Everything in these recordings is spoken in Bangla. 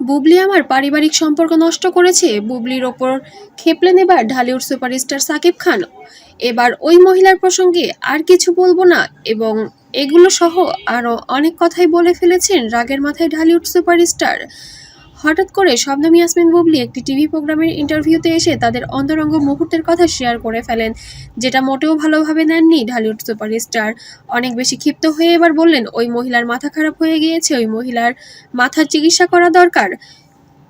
বুবলি আমার পারিবারিক সম্পর্ক নষ্ট করেছে। বুবলির ওপর খেপলেন এবার ঢালিউড সুপারস্টার সাকিব খান। এবার ওই মহিলার প্রসঙ্গে আর কিছু বলব না এবং এগুলো সহ আরও অনেক কথাই বলে ফেলেছেন রাগের মাথায় ঢালিউড সুপারস্টার। হঠাৎ করে শবনম ইয়াসমিন বুবলি একটি টিভি প্রোগ্রামের ইন্টারভিউতে এসে তাদের অন্তরঙ্গ মুহূর্তের কথা শেয়ার করে ফেলেন, যেটা মোটেও ভালোভাবে নেননি ঢালিউড সুপারস্টার। অনেক বেশি ক্ষিপ্ত হয়ে এবার বললেন, ওই মহিলার মাথা খারাপ হয়ে গিয়েছে, ওই মহিলার মাথার চিকিৎসা করা দরকার।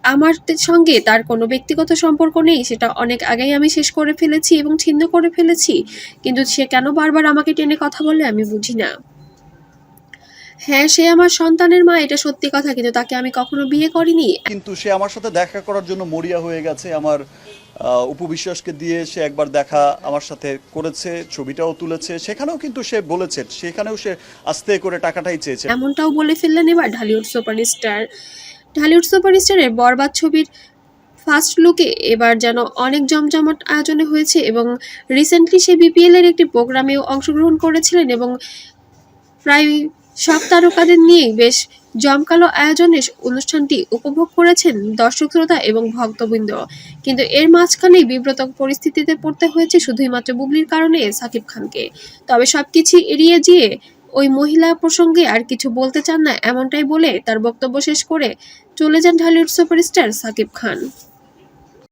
আমার সঙ্গে তার কোনো ব্যক্তিগত সম্পর্ক নেই, সেটা অনেক আগেই আমি শেষ করে ফেলেছি এবং ছিন্ন করে ফেলেছি। কিন্তু সে কেন বারবার আমাকে টেনে কথা বলে আমি বুঝি না। হ্যাঁ সে আমার সন্তানের মা এটা সত্যি কথা কিন্তু তাকে আমি কখনো বিয়ে করিনি। কিন্তু সে আমার সাথে দেখা করার জন্য মরিয়া হয়ে গেছে। আমার উপবিশ্বাসকে দিয়ে সে একবার দেখা আমার সাথে করেছে ছবিটাও তুলেছে। সেখানেও কিন্তু সে বলেছে সেখানেও সে আস্তে করে টাকাটাই চেয়েছে। এমনটাও বলে ফেললেন এবার ঢালিউড সুপারস্টার ঢালিউড সুপারস্টারের বরবাদ ছবির ফার্স্ট লুকে এবার যেন অনেক জমজমাট আয়োজনে হয়েছে এবং রিসেন্টলি সে বিপিএল এর একটি প্রোগ্রামেও অংশগ্রহণ করেছিলেন এবং প্রায় সব তারকাদের নিয়েই বেশ জমকালো আয়োজনে অনুষ্ঠানটি উপভোগ করেছেন দর্শক শ্রোতা এবং ভক্তবৃন্দ। কিন্তু এর মাঝখানেই বিব্রত পরিস্থিতিতে পড়তে হয়েছে শুধুই মাত্র বুবলির কারণে সাকিব খানকে। তবে সবকিছু এড়িয়ে গিয়ে ওই মহিলা প্রসঙ্গে আর কিছু বলতে চান না এমনটাই বলে তার বক্তব্য শেষ করে চলে যান ঢালিউড সুপারস্টার সাকিব খান।